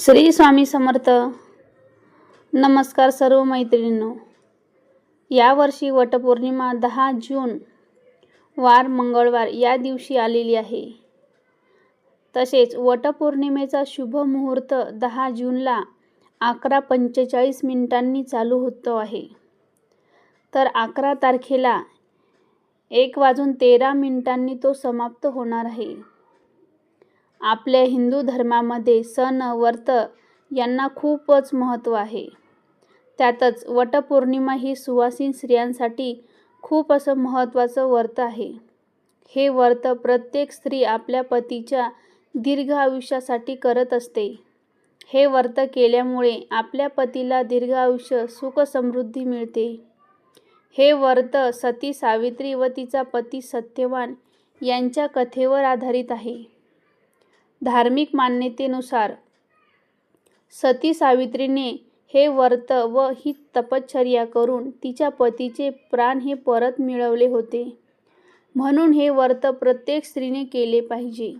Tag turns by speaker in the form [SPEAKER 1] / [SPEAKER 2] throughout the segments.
[SPEAKER 1] श्री स्वामी समर्थ. नमस्कार सर्व मैत्रिणींनो. यावर्षी वटपौर्णिमा दहा जून वार मंगळवार या दिवशी आलेली आहे. तसेच वटपौर्णिमेचा शुभ मुहूर्त दहा जूनला अकरा पंचेचाळीस मिनिटांनी चालू होतो आहे. तर अकरा तारखेला एक वाजून तेरा मिनिटांनी तो समाप्त होणार आहे. आपल्या हिंदू धर्मामध्ये सण व्रत यांना खूपच महत्त्व आहे. त्यातच वटपौर्णिमा ही सुवासीन स्त्रियांसाठी खूप असं महत्त्वाचं व्रत आहे. हे व्रत प्रत्येक स्त्री आपल्या पतीच्या दीर्घ आयुष्यासाठी करत असते. हे व्रत केल्यामुळे आपल्या पतीला दीर्घ आयुष्य सुखसमृद्धी मिळते. हे व्रत सती सावित्री व तिचा पती सत्यवान यांच्या कथेवर आधारित आहे. धार्मिक मान्यतेनुसार. सती सावित्रीने हे व्रत व ही तपश्चर्या करून तिच्या पतीचे प्राण हे परत मिळवले होते. म्हणून हे व्रत प्रत्येक स्त्रीने केले पाहिजे.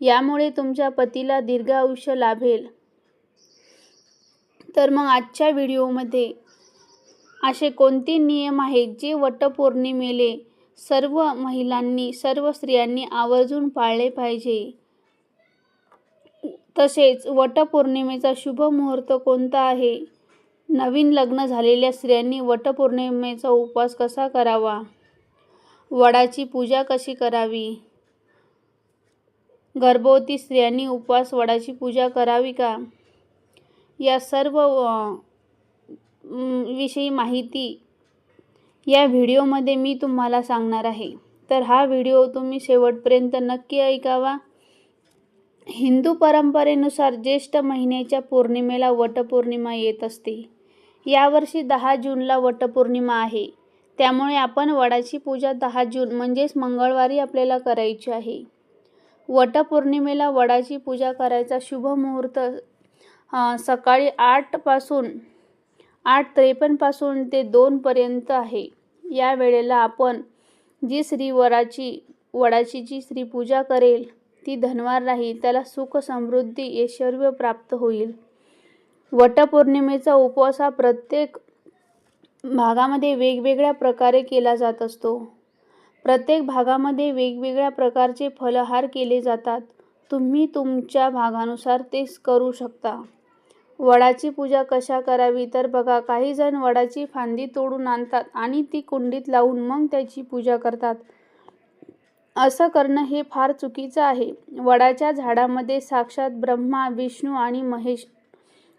[SPEAKER 1] यामुळे तुमच्या पतीला दीर्घ आयुष्य लाभेल. तर मग आजच्या व्हिडिओमध्ये असे कोणते नियम आहेत जे वटपौर्णिमेले सर्व महिलांनी सर्व स्त्रियांनी आवर्जून पाळले पाहिजे? तसेच वटपौर्णिमेचा शुभ मुहूर्त कोणता आहे? नवीन लग्न झालेल्या स्त्रियांनी वटपौर्णिमेचा उपवास कसा करावा? वडाची पूजा कशी करावी? गर्भवती स्त्रियांनी उपवास वडाची पूजा करावी का? या सर्व विषयी माहिती या व्हिडिओमध्ये मी तुम्हाला सांगणार आहे. तर हा व्हिडिओ तुम्ही शेवटपर्यंत नक्की ऐकावा. हिंदू परंपरेनुसार ज्येष्ठ महिन्याच्या पौर्णिमेला वटपौर्णिमा येत असते. यावर्षी दहा जूनला वटपौर्णिमा आहे. त्यामुळे आपण वडाची पूजा दहा जून म्हणजेच मंगळवारी आपल्याला करायची आहे. वटपौर्णिमेला वडाची पूजा करायचा शुभ मुहूर्त सकाळी आठपासून आठ त्रेपन्नपासून ते दोनपर्यंत आहे. या वेळेला आपण जी श्रीवराची वडाची जी श्री पूजा करेल ती धनवार राहील. त्याला सुख समृद्धी ऐश्वर प्राप्त होईल. वटपौर्णिमेचा उपवास हा प्रत्येक भागामध्ये वेगवेगळ्या प्रकारे केला जात असतो. प्रत्येक भागामध्ये वेगवेगळ्या प्रकारचे फलहार केले जातात. तुम्ही तुमच्या भागानुसार तेच करू शकता. वडाची पूजा कशा करावी? तर बघा काही जण वडाची फांदी तोडून आणतात आणि ती कुंडीत लावून मग त्याची पूजा करतात. असं करणं हे फार चुकीचं आहे. वडाच्या झाडामध्ये साक्षात ब्रह्मा विष्णू आणि महेश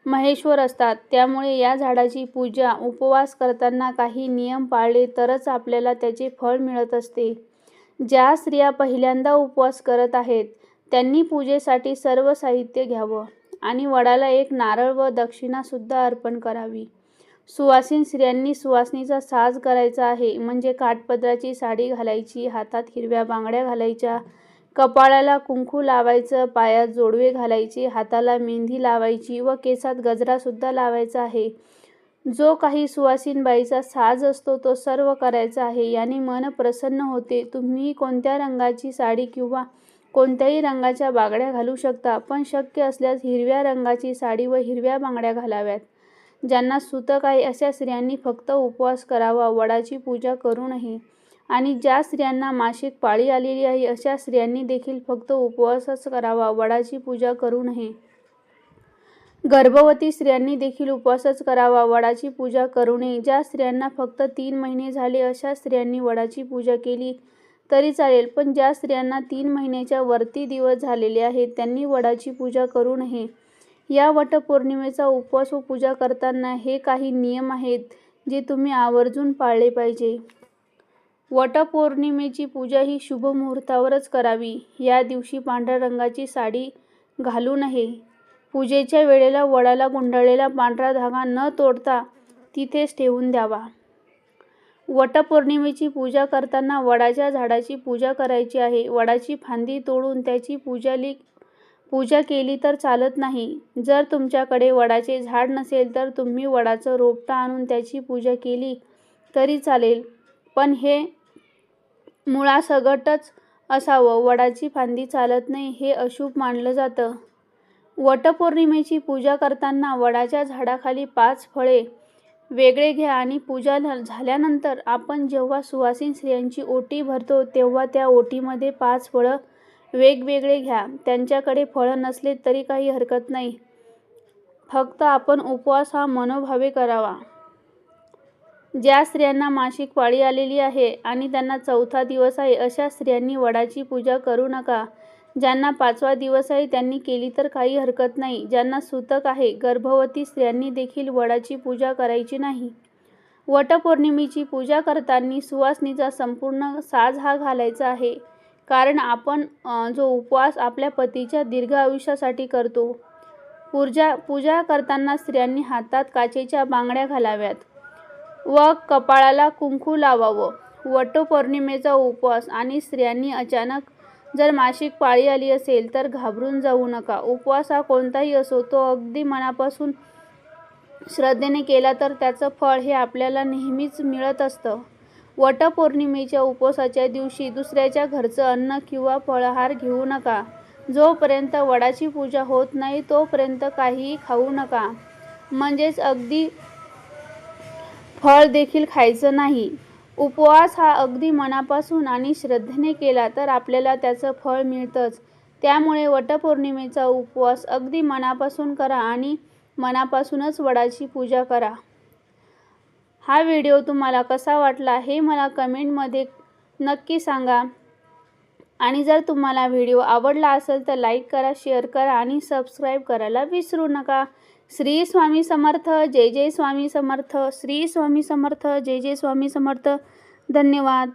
[SPEAKER 1] महेश्वर असतात. त्यामुळे या झाडाची पूजा उपवास करताना काही नियम पाळले तरच आपल्याला त्याचे फळ मिळत असते. ज्या स्त्रिया पहिल्यांदा उपवास करत आहेत त्यांनी पूजेसाठी सर्व साहित्य घ्यावं आणि वडाला एक नारळ व दक्षिणासुद्धा अर्पण करावी. सुवासीन स्त्रियांनी सुवासनीचा साज करायचा आहे. म्हणजे काठपदराची साडी घालायची हातात हिरव्या बांगड्या घालायच्या कपाळाला कुंकू लावायचं पायात जोडवे घालायचे हाताला मेहंदी लावायची व केसात गजरासुद्धा लावायचा आहे. जो काही सुवासीन बाईचा साज असतो तो सर्व करायचा आहे. याने मन प्रसन्न होते. तुम्ही कोणत्या रंगाची साडी किंवा कोणत्याही रंगाच्या बांगड्या घालू शकता पण शक्य असल्यास हिरव्या रंगाची साडी व हिरव्या बांगड्या घालाव्यात. ज्यांना सुतक आहे अशा स्त्रियांनी फक्त उपवास करावा वडाची पूजा करू नये. आणि ज्या स्त्रियांना मासिक पाळी आलेली आहे अशा स्त्रियांनी देखील फक्त उपवासच करावा वडाची पूजा करू नये. गर्भवती स्त्रियांनी देखील उपवासच करावा वडाची पूजा करू नये. ज्या स्त्रियांना फक्त तीन महिने झाले अशा स्त्रियांनी वडाची पूजा केली तरी चालेल पण ज्या स्त्रियांना तीन महिन्याच्या वरती दिवस झालेले आहेत त्यांनी वडाची पूजा करू नये. या वटपौर्णिमेचा उपवास व पूजा करताना हे काही नियम आहेत जे तुम्ही आवर्जून पाळले पाहिजे. वटपौर्णिमेची पूजा ही शुभ मुहूर्तावरच करावी. या दिवशी पांढऱ्या रंगाची साडी घालू नये. पूजेच्या वेळेला वडाला गुंडाळलेला पांढरा धागा न तोडता तिथेच ठेवून द्यावा. वटपौर्णिमेची पूजा करताना वडाच्या झाडाची पूजा करायची आहे. वडाची फांदी तोडून त्याची पूजाली पूजा केली तर चालत नाही. जर तुमच्याकडे वडाचे झाड नसेल तर तुम्ही वडाचं रोपटं आणून त्याची पूजा केली तरी चालेल. पण हे मुळासकटच असावं. वडाची फांदी चालत नाही हे अशुभ मानलं जातं. वटपौर्णिमेची पूजा करताना वडाच्या झाडाखाली पाच फळे वेगळे घ्या आणि पूजा झाल्यानंतर आपण जेव्हा सुवासीन स्त्रियांची ओटी भरतो तेव्हा त्या ओटीमध्ये पाच फळं वेगवेगळे घ्या. त्यांच्याकडे फळं नसले तरी काही हरकत नाही. फक्त आपण उपवास हा मनोभावे करावा. ज्या स्त्रियांना मासिक पाळी आलेली आहे आणि त्यांना चौथा दिवस आहे अशा स्त्रियांनी वडाची पूजा करू नका. ज्यांना पाचवा दिवस आहे त्यांनी केली तर काही हरकत नाही. ज्यांना सूतक आहे गर्भवती स्त्रियांनी देखील वडाची पूजा करायची नाही. वटपौर्णिमेची पूजा करताना सुवासनीचा संपूर्ण साज हा घालायचा आहे. कारण आपण जो उपवास आपल्या पतीच्या दीर्घ आयुष्यासाठी करतो पूजा पूजा करताना स्त्रियांनी हातात काचेच्या बांगड्या घालाव्यात. व कपाळाला कुंकू लावावं. वटपौर्णिमेचा उपवास आणि स्त्रियांनी अचानक जर मासिक पाळी आली असेल तर घाबरून जाऊ नका. उपवास हा कोणताही असो तो अगदी मनापासून श्रद्धेने केला तर त्याचं फळ हे आपल्याला नेहमीच मिळत असतं. वटपौर्णिमेच्या उपवासाच्या दिवशी दुसऱ्याच्या घरचं अन्न किंवा फळहार घेऊ नका. जोपर्यंत वडाची पूजा होत नाही तोपर्यंत काहीही खाऊ नका. म्हणजेच अगदी फळ देखील खायचं नाही. उपवास हा अगदी मनापासून आणि श्रद्धेने केला तर आपल्याला त्याचं फळ मिळतंच. त्यामुळे वटपौर्णिमेचा उपवास अगदी मनापासून करा आणि मनापासूनच वडाची पूजा करा. हा व्हिडिओ तुम्हाला कसा वाटला हे मला कमेंटमध्ये नक्की सांगा. आणि जर तुम्हाला व्हिडिओ आवडला असेल तर लाईक करा शेअर करा आणि सबस्क्राईब करायला विसरू नका. श्री स्वामी समर्थ जय जय स्वामी समर्थ श्री स्वामी समर्थ जय जय स्वामी समर्थ. धन्यवाद.